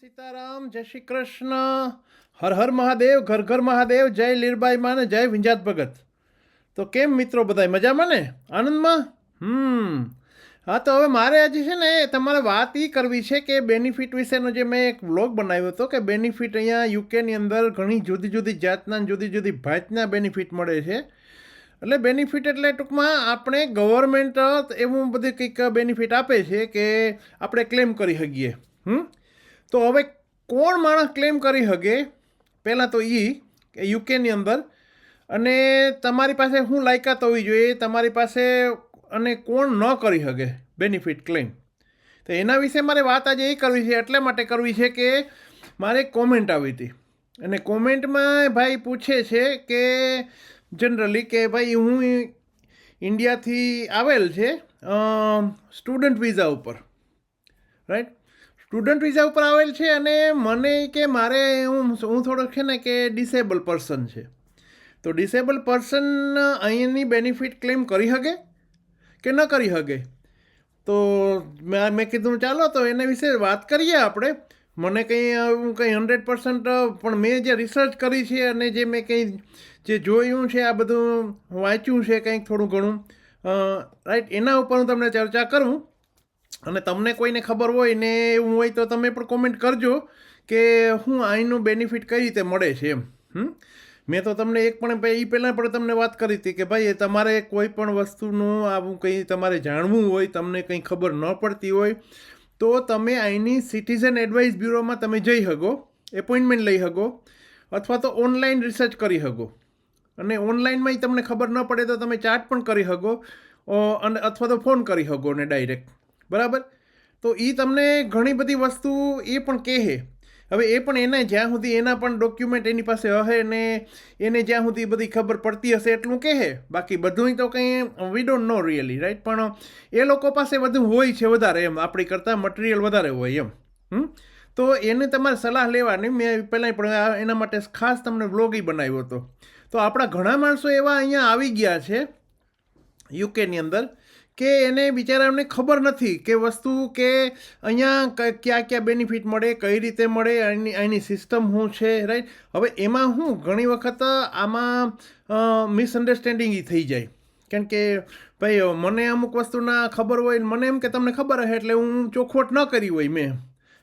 સીતારામ, જય શ્રી કૃષ્ણ. હર હર મહાદેવ, ઘર ઘર મહાદેવ, જય લીરબાઈ માં જય વિંજાત ભગત. તો કેમ મિત્રો બધાય મજામાં ને? આનંદમાં? હમ. હા, તો હવે મારે આજે છે ને, તમારે વાત એ કરવી છે કે બેનિફિટ વિશેનો જે મેં એક વ્લોગ બનાવ્યો હતો કે બેનિફિટ અહીંયા યુકેની અંદર ઘણી જુદી જુદી જાતના જુદી જુદી ભાતના બેનિફિટ મળે છે. એટલે બેનિફિટ એટલે ટૂંકમાં આપણે ગવર્મેન્ટ એવું બધું કંઈક બેનિફિટ આપે છે કે આપણે ક્લેમ કરી શકીએ. હમ? તો હવે કોણ માણસ ક્લેમ કરી શકે? પહેલાં તો એ કે યુકેની અંદર. અને તમારી પાસે શું લાયકાત હોવી જોઈએ? તમારી પાસે અને કોણ ન કરી શકે બેનિફિટ ક્લેમ તો એના વિશે મારે વાત આજે એ કરવી છે, એટલા માટે કરવી છે કે મારે કોમેન્ટ આવી હતી. અને કોમેન્ટમાં ભાઈ પૂછે છે કે જનરલી કે ભાઈ હું ઇન્ડિયાથી આવેલ છે સ્ટુડન્ટ વિઝા ઉપર. રાઈટ સ્ટુડન્ટ વિઝા ઉપર આવેલ છે અને મને કે મારે હું હું થોડોક છે ને કે ડિસેબલ પર્સન છે. તો ડિસેબલ પર્સન અહીંની બેનિફિટ ક્લેમ કરી શકે કે ન કરી શકે તો મેં મેં કીધું ચાલો, તો એના વિશે વાત કરીએ આપણે. મને કંઈ હું કંઈ હંડ્રેડ પર્સન્ટ પણ મેં જે રિસર્ચ કરી છે અને જે મેં કંઈ જે જોયું છે, આ બધું વાંચ્યું છે, કંઈક થોડું ઘણું રાઈટ એના ઉપર હું તમને ચર્ચા કરું. અને તમને કોઈને ખબર હોય ને એવું હોય તો તમે પણ કોમેન્ટ કરજો કે હું અહીંનું બેનિફિટ કઈ રીતે મળે છે એમ. હમ? મેં તો તમને એક પણ એ પહેલાં પણ તમને વાત કરી હતી કે ભાઈ તમારે કોઈ પણ વસ્તુનું આવું કંઈ તમારે જાણવું હોય, તમને કંઈ ખબર ન પડતી હોય, તો તમે અહીંની સિટીઝન એડવાઇસ બ્યુરોમાં તમે જઈ શકો એપોઇન્ટમેન્ટ લઈ શકો, અથવા તો ઓનલાઈન રિસર્ચ કરી શકો. અને ઓનલાઈનમાં તમને ખબર ન પડે તો તમે ચાટ પણ કરી શકો અને અથવા તો ફોન કરી શકો ને ડાયરેક્ટ બરાબર? તો એ તમને ઘણી બધી વસ્તુ એ પણ કહે. હવે એ પણ એને જ્યાં સુધી એના પણ ડોક્યુમેન્ટ એની પાસે હશે ને એને જ્યાં સુધી બધી ખબર પડતી હશે એટલું કહે. બાકી બધું તો કંઈ we don't know really right પણ એ લોકો પાસે બધું હોય છે વધારે એમ. આપણી કરતાં મટીરિયલ વધારે હોય એમ. તો એને તમારે સલાહ લેવાની. મેં પહેલાં પણ એના માટે ખાસ તમને વ્લોગ બનાવ્યો હતો. તો આપણા ઘણા માણસો એવા અહીંયા આવી ગયા છે યુકેની અંદર. કે એને બિચારાને ખબર નથી કે વસ્તુ કે અહીંયા ક્યાં ક્યાં બેનિફિટ મળે, કઈ રીતે મળે, એની એની સિસ્ટમ શું છે રાઈટ હવે એમાં હું ઘણી વખત આમાં મિસઅન્ડરસ્ટેન્ડિંગ થઈ જાય. કારણ કે ભાઈ મને અમુક વસ્તુના ખબર હોય મને એમ કે તમને ખબર હશે એટલે હું ચોખવટ ન કરી હોય મેં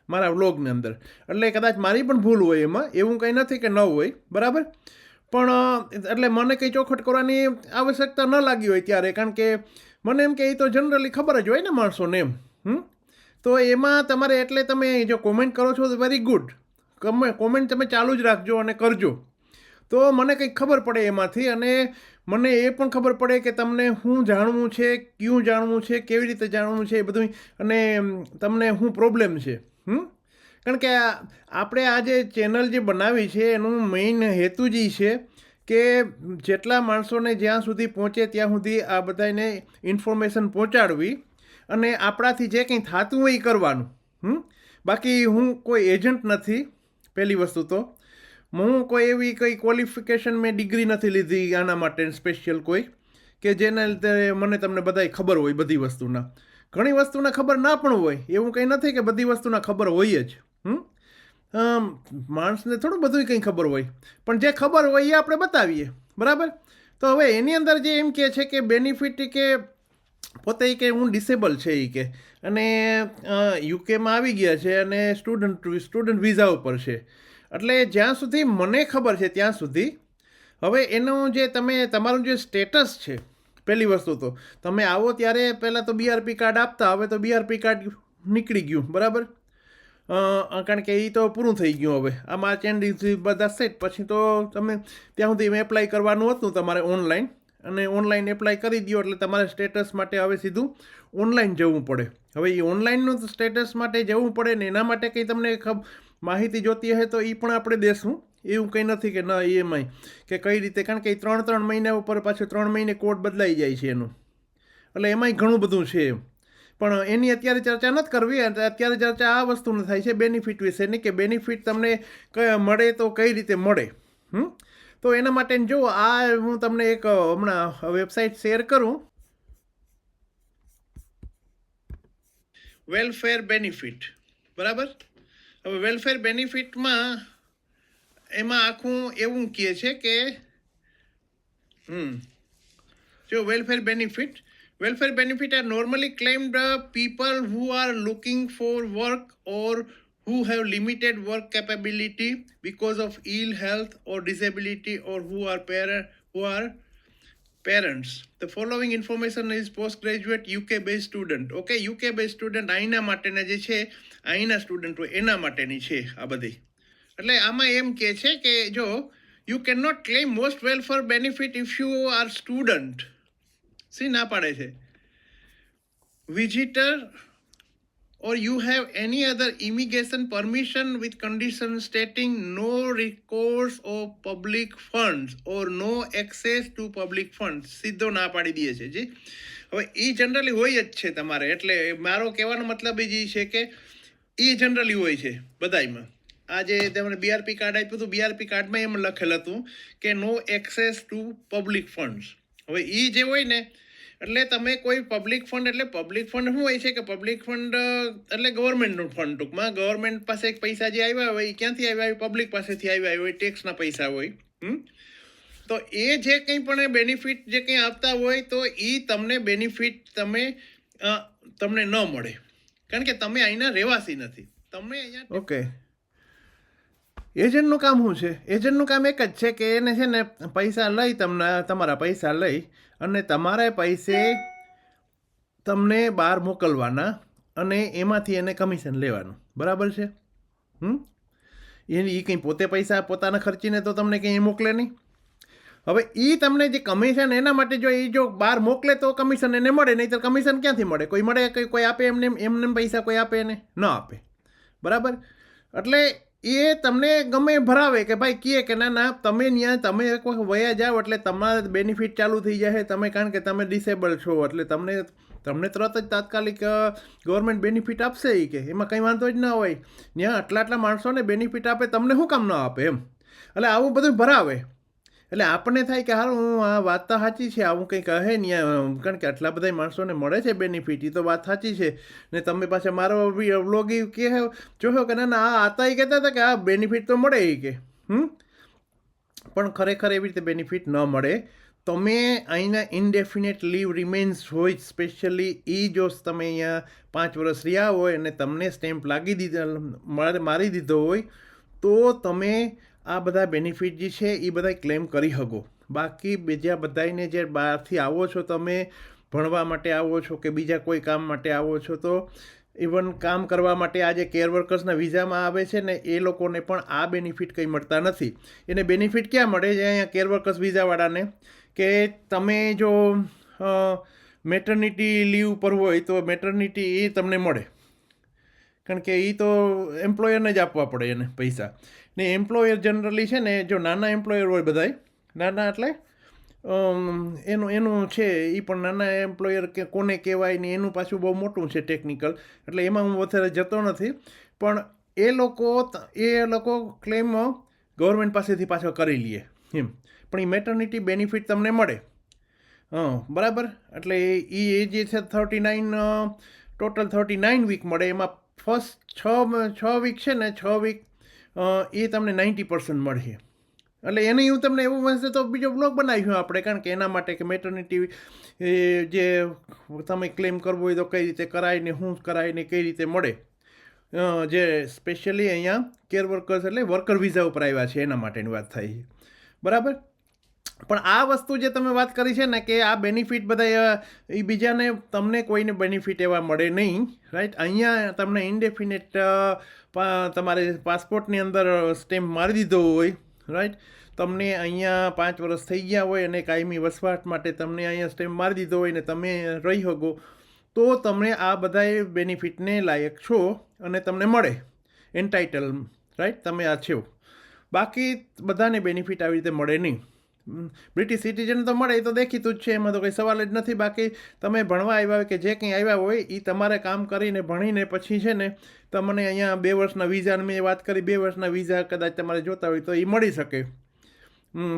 મારા વ્લોગની અંદર. એટલે કદાચ મારી પણ ભૂલ હોય એમાં, એવું કંઈ નથી કે ન હોય, બરાબર? પણ એટલે મને કંઈ ચોખવટ કરવાની આવશ્યકતા ન લાગી હોય ત્યારે, કારણ કે મને એમ કે એ તો જનરલી ખબર જ હોય ને માણસોને એમ, હમ? તો એમાં તમારે એટલે તમે જો કોમેન્ટ કરો છો તો વેરી ગુડ કમે કોમેન્ટ તમે ચાલુ જ રાખજો અને કરજો. તો મને કંઈક ખબર પડે એમાંથી અને મને એ પણ ખબર પડે કે તમને શું જાણવું છે, ક્યું જાણવું છે, કેવી રીતે જાણવું છે એ બધું અને તમને શું પ્રોબ્લેમ છે, હમ? કારણ કે આપણે આ જે ચેનલ જે બનાવી છે એનું મેઇન હેતુ જ છે કે જેટલા માણસોને જ્યાં સુધી પહોંચે ત્યાં સુધી આ બધાને ઇન્ફોર્મેશન પહોંચાડવી અને આપણાથી જે કંઈ થતું હોય એ કરવાનું. હમ? બાકી હું કોઈ એજન્ટ નથી, પહેલી વસ્તુ તો. હું કોઈ એવી કંઈ ક્વોલિફિકેશન મેં ડિગ્રી નથી લીધી આના માટે સ્પેશિયલ કોઈ, કે જેના લીધે મને તમને બધાય ખબર હોય બધી વસ્તુના. ઘણી વસ્તુના ખબર ના પણ હોય, એવું કંઈ નથી કે બધી વસ્તુના ખબર હોય જ. હમ? માણસને થોડું બધું કંઈ ખબર હોય. પણ જે ખબર હોય એ આપણે બતાવીએ. બરાબર? તો હવે એની અંદર જે એમ કહે છે કે બેનિફિટ કે પોતે કે હું ડિસેબલ છે એ કે. અને યુકેમાં આવી ગયા છે અને સ્ટુડન્ટ સ્ટુડન્ટ વિઝા ઉપર છે. એટલે જ્યાં સુધી મને ખબર છે ત્યાં સુધી, હવે એનું જે તમે, તમારું જે સ્ટેટસ છે, પહેલી વસ્તુ તો, તમે આવો ત્યારે પહેલાં તો બીઆરપી કાર્ડ આપતા, હવે તો બીઆરપી કાર્ડ નીકળી ગયું. બરાબર? કારણ કે એ તો પૂરું થઈ ગયું હવે. આ માર્ચ એન્ડ બધા સેટ પછી તો તમે ત્યાં સુધી એપ્લાય કરવાનું હતું તમારે ઓનલાઈન અને ઓનલાઈન એપ્લાય કરી દો એટલે તમારે સ્ટેટસ માટે હવે સીધું ઓનલાઈન જવું પડે. હવે એ ઓનલાઈનનું સ્ટેટસ માટે જવું પડે ને એના માટે કંઈ તમને માહિતી જોતી હશે તો એ પણ આપણે દેશું. એવું કંઈ નથી કે ના ઈએમઆઈ કે કઈ રીતે, કારણ કે એ ત્રણ ત્રણ મહિના ઉપર પાછું ત્રણ મહિને કોડ બદલાઈ જાય છે એનું. એટલે એમાંય ઘણું બધું છે પણ એની અત્યારે ચર્ચા નથી કરવી અત્યારે ચર્ચા આ વસ્તુની થાય છે બેનિફિટ વિશેની કે બેનિફિટ તમને મળે તો કઈ રીતે મળે, હમ? તો એના માટે જો આ હું તમને એક હમણાં વેબસાઇટ શેર કરું. વેલફેર બેનિફિટ બરાબર? હવે વેલફેર બેનિફિટમાં એમાં આખું એવું કહે છે કે, હમ, જો welfare benefit welfare benefit are normally claimed uh, people who are looking for work or who have limited work capability because of ill health or disability or who are parent who are parents the following information is postgraduate uk based student okay uk based student અહીંના માટેના જે છે અહીંના student હોય એના માટેની છે આ બધી એટલે આમાં એમ કે છે કે જો you can not claim most welfare benefit if you are student C ના પાડે છે. Visitor or you have any other immigration permission with condition stating no recourse of public funds or no access to public funds. સીધો ના પાડી દે છે, જી. હવે એ generally હોય જ છે તમારે. એટલે મારો કહેવાનો મતલબ એ જ છે કે એ જનરલી હોય છે બધાયમાં. આ જે તમને બીઆરપી કાર્ડ આપ્યું હતું. બીઆરપી કાર્ડમાં એમ લખેલ હતું કે no access to public funds હવે એ જે હોય ને, એટલે તમે કોઈ પબ્લિક ફંડ એટલે પબ્લિક ફંડ શું હોય છે કે પબ્લિક ફંડ એટલે ગવર્મેન્ટનું ફંડ ટૂંકમાં. ગવર્મેન્ટ પાસે એક પૈસા જે આવ્યા હોય એ ક્યાંથી આવ્યા હોય? પબ્લિક પાસેથી આવ્યા હોય ટેક્સના પૈસા હોય. હમ? તો એ જે કંઈ પણ બેનિફિટ જે કંઈ આપતા હોય, તો એ તમને બેનિફિટ તમે તમને ન મળે. કારણ કે તમે અહીંના રહેવાસી નથી. તમે અહીંયા ઓકે એજન્ટનું કામ શું છે? એજન્ટનું કામ એક જ છે કે એને છે ને પૈસા લઈ તમને, તમારા પૈસા લઈ અને તમારે પૈસે તમને બહાર મોકલવાના અને એમાંથી એને કમિશન લેવાનું. બરાબર છે? હમ? એની એ કંઈ પોતે પૈસા પોતાના ખર્ચીને તો તમને કંઈ મોકલે નહીં. હવે એ તમને જે કમિશન એના માટે જો એ જો બહાર મોકલે તો કમિશન એને મળે નહીં તો કમિશન ક્યાંથી મળે? કોઈ મળે કોઈ કોઈ આપે એમને એમને પૈસા કોઈ આપે એને? ન આપે. બરાબર? એટલે એ તમને ગમે ભરાવે કે ભાઈ કહે કે ના ના, તમે ત્યાં તમે વખત વયા જાઓ એટલે તમારા બેનિફિટ ચાલુ થઈ જશે તમે, કારણ કે તમે ડિસેબલ છો. એટલે તમને તમને તરત જ તાત્કાલિક ગવર્મેન્ટ બેનિફિટ આપશે એ કે. એમાં કંઈ વાંધો જ ના હોય. ત્યાં આટલા આટલા માણસોને બેનિફિટ આપે, તમને શું કામ ન આપે એમ? એટલે આવું બધું ભરાવે. એટલે આપણને થાય કે હારું હું આ વાત તો સાચી છે, આવું કંઈ કહે નહીં કારણ કે આટલા બધા માણસોને મળે છે બેનિફિટ એ તો વાત સાચી છે. ને તમે પાછા મારો વ્લોગ કહે જોયો કે ના ના, આ આતા એ કહેતા હતા કે આ બેનિફિટ તો મળે એ કે. હમ? પણ ખરેખર એવી રીતે બેનિફિટ ન મળે. તમે અહીંના ઇનડેફિનેટ લીવ રિમેન્સ હોય સ્પેશિયલી એ જો તમે અહીંયા પાંચ વર્ષ રહ્યા હોય અને તમને સ્ટેમ્પ લાગી દીધા મારી દીધો હોય, તો તમે આ બધા બેનિફિટ જે છે એ બધા ક્લેમ કરી શકો બાકી બીજા બધાને જે બહારથી આવો છો તમે, ભણવા માટે આવો છો કે બીજા કોઈ કામ માટે આવો છો, તો ઇવન કામ કરવા માટે આ જે કેર વર્કર્સના વિઝામાં આવે છે ને, એ લોકોને પણ આ બેનિફિટ કંઈ મળતા નથી. એને બેનિફિટ ક્યાં મળે છે અહીંયા કેર વર્કર્સ વિઝાવાળાને કે તમે જો મેટર્નિટી લીવ પર હોય તો મેટર્નિટી એ તમને મળે. કારણ કે એ તો એમ્પ્લોયરને જ આપવા પડે એને પૈસા. ને એમ્પ્લોયર જનરલી છે ને, જો નાના એમ્પ્લોયર હોય બધાય, નાના એટલે એનું એનું છે એ પણ નાના એમ્પ્લોયર કે કોને કહેવાય ને એનું પાછું બહુ મોટું છે ટેકનિકલ એટલે એમાં હું વધારે જતો નથી. પણ એ લોકો એ લોકો ક્લેમ ગવર્મેન્ટ પાસેથી પાછો કરી લઈએ એમ. પણ એ મેટર્નિટી બેનિફિટ તમને મળે. હં, બરાબર? એટલે એ જે છે thirty nine total thirty nine week મળે. એમાં ફર્સ્ટ છ છ વીક છે ને, છ વીક એ તમને નાઇન્ટી પર્સન્ટ મળશે. એટલે એને હું તમને એવું બનશે તો બીજો બ્લોગ બનાવીશું આપણે, કારણ કે એના માટે કે મેટર્નિટી જે તમે ક્લેમ કરવો હોય તો કઈ રીતે કરાય ને શું કરાય ને કઈ રીતે મળે. જે સ્પેશિયલી અહીંયા કેર વર્કર્સ એટલે વર્કર વિઝા ઉપર આવ્યા છે, એના માટેની વાત થાય છે. બરાબર? પણ આ વસ્તુ જે તમે વાત કરી છે ને કે આ બેનિફિટ બધા એ બીજાને તમને કોઈને બેનિફિટ એવા મળે નહીં રાઈટ અહીંયા તમને ઇન્ડેફિનેટ તમારે પાસપોર્ટની અંદર સ્ટેમ્પ મારી દીધો હોય રાઈટ તમને અહીંયા પાંચ વર્ષ થઈ ગયા હોય અને કાયમી વસવાટ માટે તમને અહીંયા સ્ટેમ્પ મારી દીધો હોય ને તમે રહી શકો, તો તમે આ બધા બેનિફિટને લાયક છો અને તમને મળે એન્ટાઇટલ રાઈટ તમે આ છો. બાકી બધાને બેનિફિટ આવી રીતે મળે નહીં. બ્રિટિશ સિટીઝન તો મળે, એ તો દેખીતું જ છે, એમાં તો કંઈ સવાલ જ નથી. બાકી તમે ભણવા આવ્યા હોય કે જે કંઈ આવ્યા હોય એ તમારે કામ કરીને ભણીને પછી છે ને, તમને અહીંયા બે વર્ષના વિઝાની મેં વાત કરી, બે વર્ષના વિઝા કદાચ તમારે જોતા હોય તો એ મળી શકે.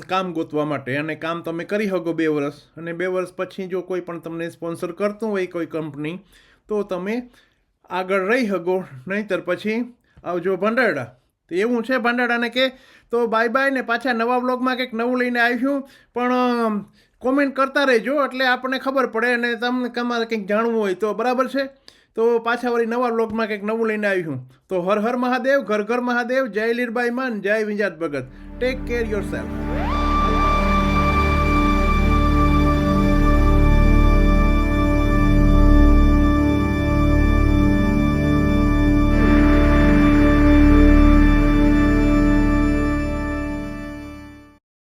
કામ ગોતવા માટે. અને કામ તમે કરી શકો બે વર્ષ. અને બે વર્ષ પછી જો કોઈ પણ તમને સ્પોન્સર કરતું હોય કોઈ કંપની તો તમે આગળ રહી શકો. નહીંતર પછી આવજો ભંડારડા. તો એવું છે ભંડારડાને કે તો બાય બાય ને પાછા નવા બ્લોગમાં કંઈક નવું લઈને આવીશું. પણ કોમેન્ટ કરતા રહેજો એટલે આપણને ખબર પડે અને તમને તમારે કંઈક જાણવું હોય તો બરાબર છે. તો પાછા વળી નવા બ્લોગમાં કંઈક નવું લઈને આવીશું. તો હર હર મહાદેવ, ઘર ઘર મહાદેવ, જય લીરબાઈ માન, જય વિંજાત ભગત. Take care yourself